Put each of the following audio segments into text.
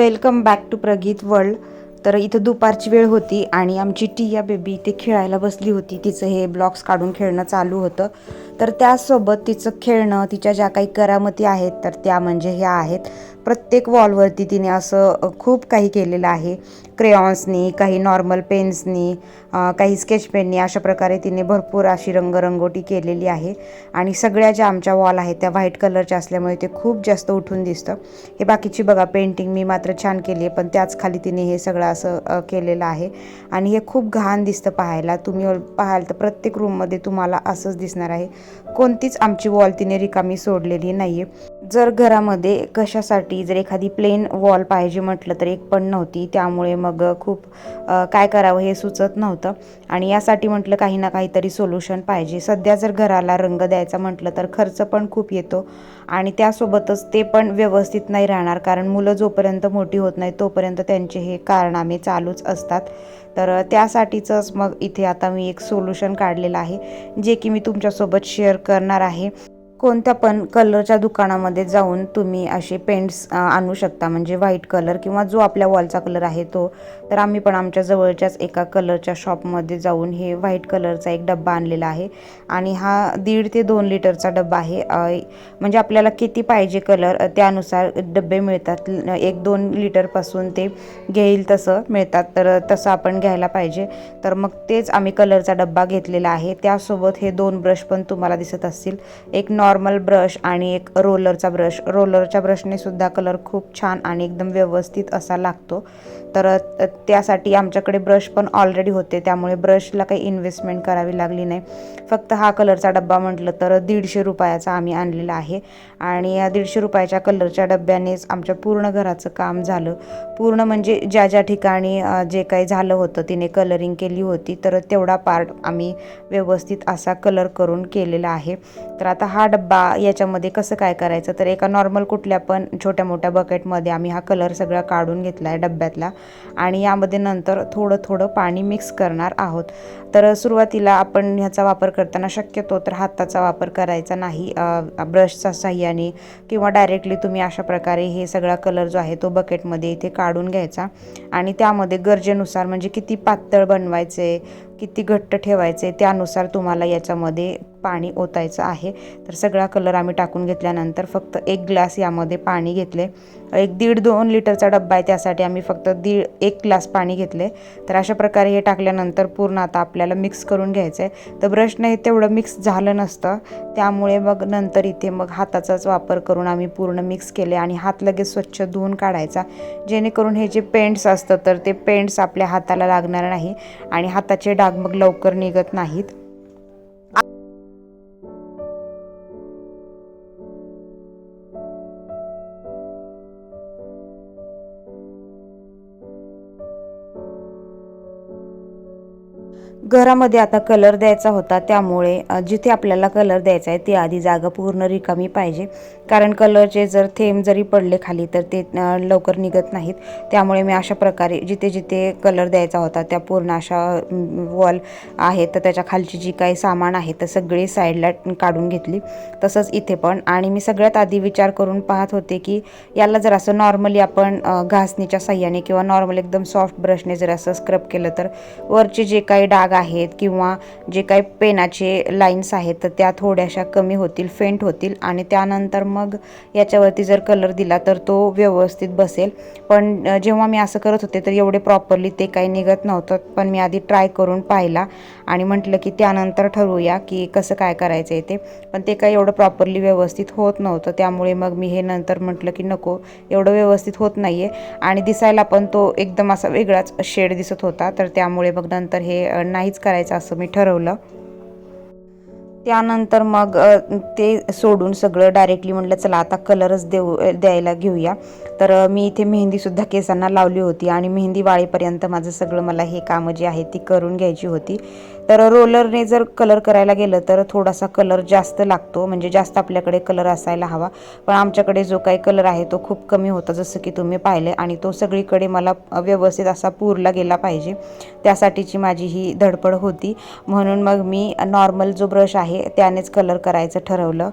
Welcome back to Prageet world. तर इथं दुपारची वेळ होती आणि आमची टिया बेबी इथे खेळायला बसली होती. तिचं हे ब्लॉक्स काढून खेळणं चालू होतं. तर त्यासोबत तिचं खेळणं तिच्या ज्या काही करामती आहेत तर त्या म्हणजे ह्या आहेत. प्रत्येक वॉलवरती तिने असं खूप काही केलेलं आहे. क्रेयॉन्सनी काही नॉर्मल पेन्सनी काही स्केच पेननी अशा प्रकारे तिने भरपूर अशी रंगरंगोटी केलेली आहे. आणि सगळ्या ज्या आमच्या वॉल आहेत त्या व्हाईट कलरच्या असल्यामुळे ते खूप जास्त उठून दिसतं. हे बाकीची बघा पेंटिंग मी मात्र छान केली आहे पण त्याच खाली तिने हे सगळं असं केलेलं आहे. आणि हे खूप घाण दिसतं पाहायला. तुम्ही पाहाल तर प्रत्येक रूममध्ये तुम्हाला असंच दिसणार आहे. कोणतीच आमची वॉल तिने रिकामी सोडलेली नाही आहे जर घरामध्ये कशासाठी जर एखादी प्लेन वॉल पाहिजे म्हटलं तर एक पण नव्हती. त्यामुळे मग खूप काय करावं हे सुचत नव्हतं. आणि यासाठी म्हटलं काही ना काहीतरी सोल्युशन पाहिजे. सध्या जर घराला रंग द्यायचा म्हटलं तर खर्च पण खूप येतो. आणि त्यासोबतच ते पण व्यवस्थित नाही राहणार. कारण मुलं जोपर्यंत मोठी होत नाही तोपर्यंत त्यांचे हे कारनामे चालूच असतात. तर त्यासाठीचंच मग इथे आता मी एक सोल्युशन काढलेलं आहे जे की मी तुमच्यासोबत शेअर करणार आहे. कोणत्या पण कलरच्या दुकानामध्ये जाऊन तुम्ही असे पेंट्स आणू शकता. म्हणजे व्हाईट कलर किंवा जो आपल्या वॉलचा कलर आहे तो. तर आम्ही पण आमच्या जवळच्याच एका कलरच्या शॉपमध्ये जाऊन हे व्हाईट कलरचा एक डब्बा आणलेला आहे. आणि हा दीड ते दोन लिटरचा डब्बा आहे. म्हणजे आपल्याला किती पाहिजे कलर त्यानुसार डबे मिळतात. एक दोन लिटरपासून ते घेईल तसं मिळतात. तर तसं आपण घ्यायला पाहिजे. तर मग तेच आम्ही कलरचा डब्बा घेतलेला आहे. त्यासोबत हे दोन ब्रश पण तुम्हाला दिसत असतील. एक नॉर्मल ब्रश आणि एक रोलरचा ब्रश. रोलरच्या ब्रशने सुद्धा कलर खूप छान आणि एकदम व्यवस्थित असा लागतो. तर त्यासाठी आमच्याकडे ब्रश पण ऑलरेडी होते. त्यामुळे ब्रशला काही इन्व्हेस्टमेंट करावी लागली नाही. फक्त हा कलरचा डब्बा म्हटलं तर दीडशे रुपयाचा आम्ही आणलेला आहे. आणि या दीडशे रुपयाच्या कलरच्या डब्यानेच आमच्या पूर्ण घराचं काम झालं. पूर्ण म्हणजे ज्या ज्या ठिकाणी जे काही झालं होतं तिने कलरिंग केली होती तर तेवढा पार्ट आम्ही व्यवस्थित असा कलर करून केलेला आहे. तर आता हा डब्बा डब्बा याच्यामध्ये कसं काय करायचं? तर एका नॉर्मल कुठल्या पण छोट्या मोठ्या बकेटमध्ये आम्ही हा कलर सगळा काढून घेतला आहे डब्यातला. आणि यामध्ये नंतर थोडं थोडं पाणी मिक्स करणार आहोत. तर सुरुवातीला आपण ह्याचा वापर करताना शक्यतो तर हाताचा वापर करायचा नाही. ब्रशच्या साह्याने किंवा डायरेक्टली तुम्ही अशा प्रकारे हे सगळा कलर जो आहे तो बकेटमध्ये इथे काढून घ्यायचा. आणि त्यामध्ये गरजेनुसार म्हणजे किती पातळ बनवायचे किती घट्ट ठेवायचे त्यानुसार तुम्हाला याच्यामध्ये पाणी ओतायचं आहे. तर सगळा कलर आम्ही टाकून घेतल्यानंतर फक्त एक ग्लास यामध्ये पाणी घेतले. एक दीड दोन लिटरचा डब्बा आहे त्यासाठी आम्ही फक्त दीड एक ग्लास पाणी घेतले. तर अशा प्रकारे हे टाकल्यानंतर पूर्ण आता आपल्याला मिक्स करून घ्यायचं आहे तर ब्रश नाही तेवढं मिक्स झालं नसतं. त्यामुळे मग नंतर इथे मग हाताचाच वापर करून आम्ही पूर्ण मिक्स केले आणि हात लगेच स्वच्छ धुवून काढायचा. जेणेकरून हे जे पेंट्स असतं तर ते पेंट्स आपल्या हाताला लागणार नाही आणि हाताचे डाग मग लवकर निघत नाहीत. घरामध्ये आता कलर द्यायचा होता त्यामुळे जिथे आपल्याला कलर द्यायचा आहे ती आधी जागा पूर्ण रिकामी पाहिजे. कारण कलरचे जर थेंब जरी पडले खाली तर ते लवकर निघत नाहीत. त्यामुळे मी अशा प्रकारे जिथे जिथे कलर द्यायचा होता त्या पूर्ण अशा वॉल आहेत तर त्याच्या खालची जी काही सामान आहे तर सगळी साईडला काढून घेतली. तसंच इथे पण. आणि मी सगळ्यात आधी विचार करून पाहत होते की याला जर असं नॉर्मली आपण घासणीच्या साह्याने किंवा नॉर्मल एकदम सॉफ्ट ब्रशने जर असं स्क्रब केलं तर वरचे जे काही डाग आहेत किंवा जे काही पेनाचे लाईन्स आहेत तर त्या थोड्याशा कमी होतील फेंट होतील आणि त्यानंतर मग याच्यावरती जर कलर दिला तर तो व्यवस्थित बसेल. पण जेव्हा मी असं करत होते तर एवढे प्रॉपरली ते काही निघत नव्हतं पण मी आधी ट्राय करून पाहिला आणि म्हटलं की त्यानंतर ठरवूया की कसं काय करायचं आहे ते. पण ते काही एवढं प्रॉपरली व्यवस्थित होत नव्हतं त्यामुळे मग मी हे नंतर म्हटलं की नको एवढं व्यवस्थित होत नाही आहे आणि दिसायला पण तो एकदम असा वेगळाच शेड दिसत होता तर त्यामुळे मग नंतर हे नाही नाहीच करायचं असं मी ठरवलं. त्यानंतर मग ते सोडून सगळं डायरेक्टली म्हटलं चला आता कलरच देऊ द्यायला घेऊया. तर मी इथे मेहंदीसुद्धा केसांना लावली होती आणि मेहंदी वाळेपर्यंत माझं सगळं मला हे कामं जी आहेत ती करून घ्यायची होती. तर रोलरने जर कलर करायला गेलं तर थोडासा कलर जास्त लागतो. म्हणजे जास्त आपल्याकडे कलर असायला हवा. पण आमच्याकडे जो काही कलर आहे तो खूप कमी होता जसं की तुम्ही पाहिले आणि तो सगळीकडे मला व्यवस्थित असा पुरला गेला पाहिजे. त्यासाठीची माझी ही धडपड होती. म्हणून मग मी नॉर्मल जो ब्रश आहे त्यानेच कलर करायचं ठरवलं.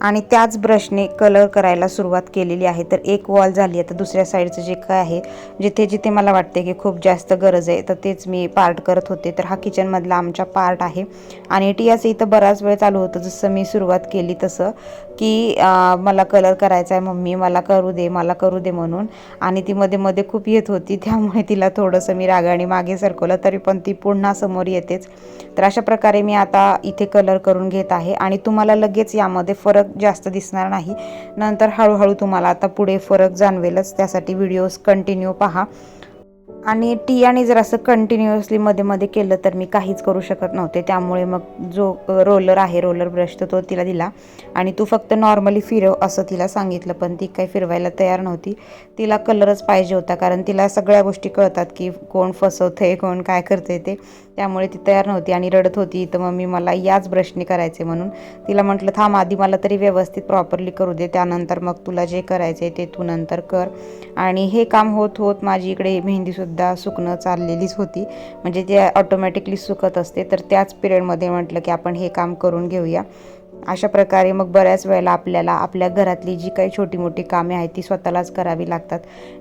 आणि त्याच ब्रशने कलर करायला सुरुवात केलेली आहे. तर एक वॉल झाली आता दुसऱ्या साईडचं जे काय आहे जिथे जिथे मला वाटते की खूप जास्त गरज आहे तर तेच मी पार्ट करत होते. तर हा किचनमधला आमचा पार्ट आहे. आणि टियाचं इथं बराच वेळ चालू होतं. जसं मी सुरुवात केली तसं की मला कलर करायचा आहे मम्मी मला करू दे मला करू दे म्हणून. आणि ती मध्ये मध्ये खूप येत होती. त्यामुळे तिला थोडंसं मी रागाने मागे सरकवलं. तरी पण ती पुन्हा समोर येतेच. तर अशा प्रकारे मी आता इथे कलर करून घेत आहे. आणि तुम्हाला लगेच यामध्ये फरक जास्त दिसणार नाही. नंतर हळूहळू तुम्हाला आता पुढे फरक जाणवेलच. त्यासाठी व्हिडिओज कंटिन्यू पहा. आणि टी आणि जर असं कंटिन्युअसली मध्ये मध्ये केलं तर मी काहीच करू शकत नव्हते. त्यामुळे मग जो रोलर आहे रोलर ब्रश तर तो तिला दिला. आणि तू फक्त नॉर्मली फिरव असं तिला सांगितलं पण ती काही फिरवायला तयार नव्हती. तिला कलरच पाहिजे होता कारण तिला सगळ्या गोष्टी कळतात की कोण फसवतंय कोण काय करते ते. त्यामुळे ती तयार नव्हती आणि रडत होती. तर मग मी मला याच ब्रशने करायचे म्हणून. तिला म्हटलं थांब आधी मला तरी व्यवस्थित प्रॉपरली करू दे. त्यानंतर मग तुला जे करायचं आहे ते तू नंतर कर. आणि हे काम होत होत माझी इकडे मेहंदीसुद्धा सुकणं चाललेलीच होती. म्हणजे ते ऑटोमॅटिकली सुकत असते तर त्याच पिरियडमध्ये म्हटलं की आपण हे काम करून घेऊया. अशा प्रकारे मग बऱ्याच वेळेला आपल्याला आपल्या घरातली जी काही छोटी मोठी कामे आहेत ती स्वतःलाच करावी लागतात.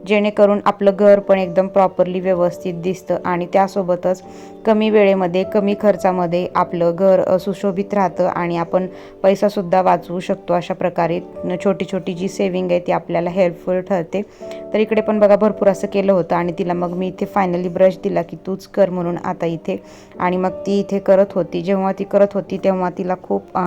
जेणेकरून आपलं घर पण एकदम प्रॉपरली व्यवस्थित दिसतं आणि त्यासोबतच कमी वेळेमध्ये कमी खर्चामध्ये आपलं घर सुशोभित राहतं आणि आपण पैसासुद्धा वाचवू शकतो अशा प्रकारे. छोटी छोटी जी सेविंग आहे ती आपल्याला हेल्पफुल ठरते. तर इकडे पण बघा भरपूर असं केलं होतं आणि तिला मग मी इथे फायनली ब्रश दिला की तूच कर म्हणून आता इथे. आणि मग ती इथे करत होती. जेव्हा ती करत होती तेव्हा तिला खूप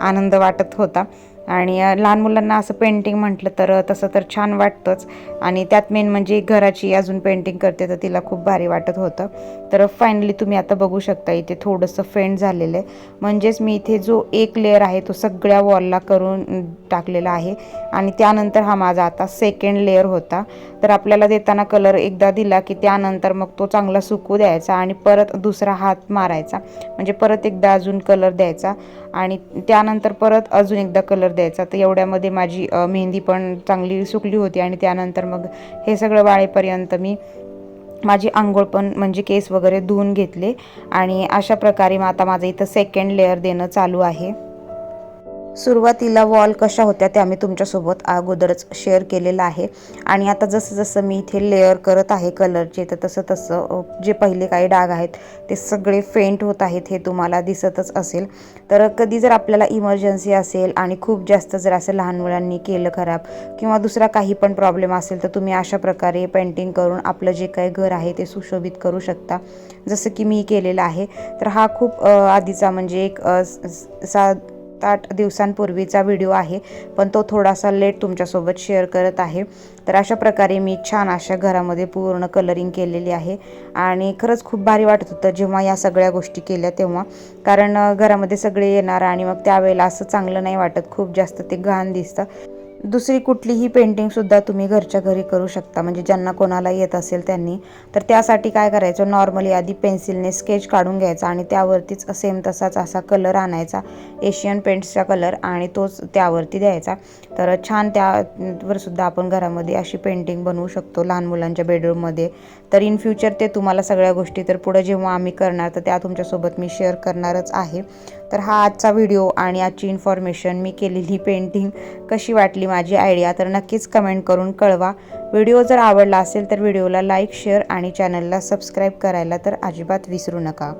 आनंद वाटत होता. आणि लहान मुलांना असं पेंटिंग म्हटलं तर तसं तर छान वाटतंच. आणि त्यात मेन म्हणजे घराची अजून पेंटिंग करते तर तिला खूप भारी वाटत होतं. तर फायनली तुम्ही आता बघू शकता इथे थोडंसं फेंट झालेलं आहे. म्हणजेच मी इथे जो एक लेअर आहे तो सगळ्या वॉलला करून टाकलेला आहे. आणि त्यानंतर हा माझा आता सेकंड लेअर होता. तर आपल्याला देताना कलर एकदा दिला की त्यानंतर मग तो चांगला सुकू द्यायचा आणि परत दुसरा हात मारायचा. म्हणजे परत एकदा अजून कलर द्यायचा. आणि त्यानंतर परत अजून एकदा कलर द्यायचा. तर एवढ्यामध्ये माझी मेहंदी पण चांगली सुकली होती आणि त्यानंतर मग हे सगळं वाळेपर्यंत मी माझी आंघोळ पण म्हणजे केस वगैरे धुवून घेतले. आणि अशा प्रकारे मग आता माझं इथं सेकंड लेअर देणं चालू आहे. सुरुवातीला वॉल कशा होत्या त्या मी तुमच्यासोबत अगोदरच शेअर केलेलं आहे. आणि आता जसं जसं मी इथे लेअर करत आहे कलरचे तर तसं तसं जे पहिले काही डाग आहेत ते सगळे फेंट होत आहेत हे तुम्हाला दिसतच असेल. तर कधी जर आपल्याला इमर्जन्सी असेल आणि खूप जास्त जर असं लहान मुलांनी केलं खराब किंवा दुसरा काही पण प्रॉब्लेम असेल तर तुम्ही अशा प्रकारे पेंटिंग करून आपलं जे काही घर आहे ते सुशोभित करू शकता. जसं की मी केलेलं आहे. तर हा खूप आधीचा म्हणजे एक सा सात आठ दिवसांपूर्वीचा व्हिडिओ आहे पण तो थोडासा लेट तुमच्यासोबत शेअर करत आहे. तर अशा प्रकारे मी छान अशा घरामध्ये पूर्ण कलरिंग केलेली आहे आणि खरंच खूप भारी वाटत होतं जेव्हा या सगळ्या गोष्टी केल्या तेव्हा. कारण घरामध्ये सगळे येणार आणि मग त्यावेळेला असं चांगलं नाही वाटत. खूप जास्त ते घाण दिसतं. दुसरी कुठलीही पेंटिंगसुद्धा तुम्ही घरच्या घरी करू शकता. म्हणजे ज्यांना कोणाला येत असेल त्यांनी तर त्यासाठी काय करायचं? नॉर्मली आधी पेन्सिलने स्केच काढून घ्यायचा आणि त्यावरतीच सेम तसाच असा कलर आणायचा. एशियन पेंट्सचा कलर आणि तोच त्यावरती द्यायचा. तर छान त्यावर सुद्धा आपण घरामध्ये अशी पेंटिंग बनवू शकतो लहान मुलांच्या बेडरूममध्ये तर इन फ्युचर ते तुम्हाला सगळ्या गोष्टी तर पुढं जेव्हा आम्ही करणार तर त्या तुमच्यासोबत मी शेअर करणारच आहे. तर हा आजचा व्हिडिओ आणि आजची इन्फॉर्मेशन मी केलेली पेंटिंग कशी वाटली माझी आयडिया तर नक्कीच कमेंट करून कळवा. व्हिडिओ जर आवडला असेल तर व्हिडिओला लाईक शेअर आणि चॅनलला सबस्क्राईब करायला तर अजिबात विसरू नका.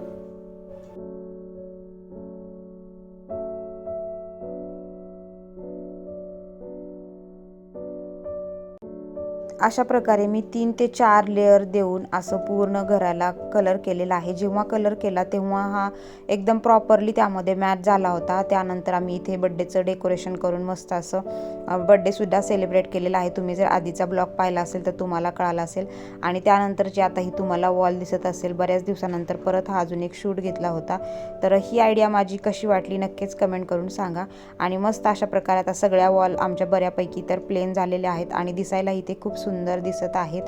अशा प्रकारे मी तीन ते चार लेअर देऊन असं पूर्ण घराला कलर केलेला आहे. जेव्हा कलर केला तेव्हा हा एकदम प्रॉपरली त्यामध्ये मॅच झाला होता. त्यानंतर आम्ही इथे बड्डेचं डेकोरेशन करून मस्त असं बड्डेसुद्धा सेलिब्रेट केलेला आहे. तुम्ही जर आधीचा ब्लॉग पाहिला असेल तर तुम्हाला कळाला असेल. आणि त्यानंतर जे आता ही तुम्हाला वॉल दिसत असेल. बऱ्याच दिवसानंतर परत हा अजून एक शूट घेतला होता. तर ही आयडिया माझी कशी वाटली नक्कीच कमेंट करून सांगा. आणि मस्त अशा प्रकारे आता सगळ्या वॉल आमच्या बऱ्यापैकी तर प्लेन झालेल्या आहेत. आणि दिसायलाही ते खूप सुंदर दिसत आहेत.